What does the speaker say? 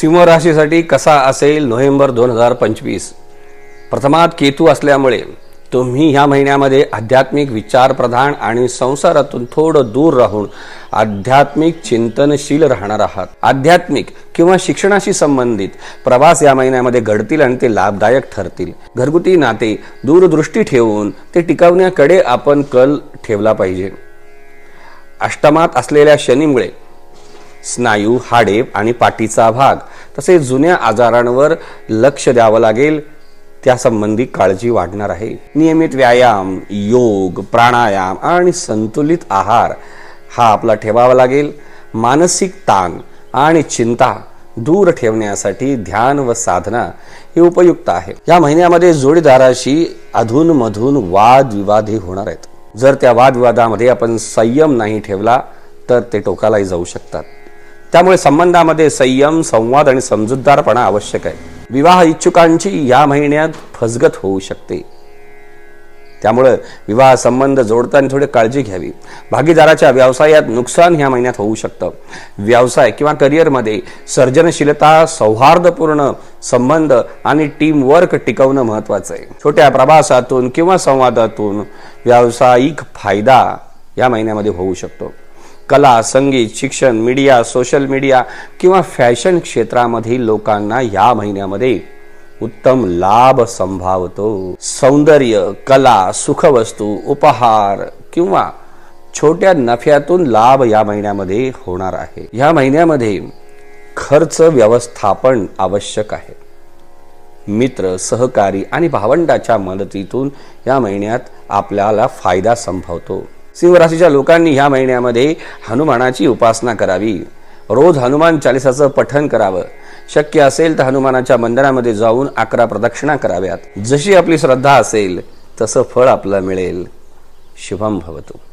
सिंहराशीसाठी कसा असेल नोव्हेंबर दोन हजार पंचवीस? प्रथमात केतू असल्यामुळे तुम्ही ह्या महिन्यामध्ये आध्यात्मिक विचारप्रधान आणि संसारातून थोडं दूर राहून आध्यात्मिक चिंतनशील राहणार आहात. आध्यात्मिक किंवा शिक्षणाशी संबंधित प्रवास या महिन्यामध्ये घडतील आणि ते लाभदायक ठरतील. घरगुती नाते दूरदृष्टी ठेवून ते टिकवण्याकडे आपण कल ठेवला पाहिजे. अष्टमात असलेल्या शनीमुळे स्नायू हाडे आणि पाठीचा भाग. तसेच जुन्या आजारांवर लक्ष द्यावं लागेल. त्यासंबंधी काळजी वाढणार आहे. नियमित व्यायाम योग प्राणायाम आणि संतुलित आहार हा आपला ठेवावा लागेल. मानसिक ताण आणि चिंता दूर ठेवण्यासाठी ध्यान व साधना हे उपयुक्त आहे. या महिन्यामध्ये जोडीदाराशी अधूनमधून वादविवाद हे होणार आहेत. जर त्या वादविवादामध्ये आपण संयम नाही ठेवला तर ते टोकालाही जाऊ शकतात. त्यामुळे संबंधामध्ये संयम संवाद आणि समजूतदारपणा आवश्यक आहे. विवाह इच्छुकांची या महिन्यात फसगत होऊ शकते. त्यामुळे विवाह संबंध जोडताना थोडी काळजी घ्यावी. भागीदाराच्या व्यवसायात नुकसान ह्या महिन्यात होऊ शकतं. व्यवसाय किंवा करिअरमध्ये सर्जनशीलता सौहार्दपूर्ण संबंध आणि टीम वर्क टिकवणं महत्वाचं आहे. छोट्या प्रवासातून किंवा संवादातून व्यावसायिक फायदा या महिन्यामध्ये होऊ शकतो. कला संगीत शिक्षण मीडिया सोशल मीडिया किंवा फॅशन क्षेत्रामधील लोकांना या महिन्यामध्ये उत्तम लाभ संभावतो. सौंदर्य कला सुखवस्तू उपहार किंवा छोट्या नफ्यातून लाभ या महिन्यामध्ये होणार आहे. या महिन्यामध्ये खर्च व्यवस्थापन आवश्यक आहे. मित्र सहकारी आणि भावंडाच्या मदतीतून या महिन्यात आपल्याला फायदा संभवतो. सिंह राशीच्या लोकांनी ह्या महिन्यामध्ये हनुमानाची उपासना करावी. रोज हनुमान चालिसाचं पठन करावं. शक्य असेल तर हनुमानाच्या मंदिरामध्ये जाऊन अकरा प्रदक्षिणा कराव्यात. जशी आपली श्रद्धा असेल तसं फळ आपलं मिळेल. शुभम भवतो.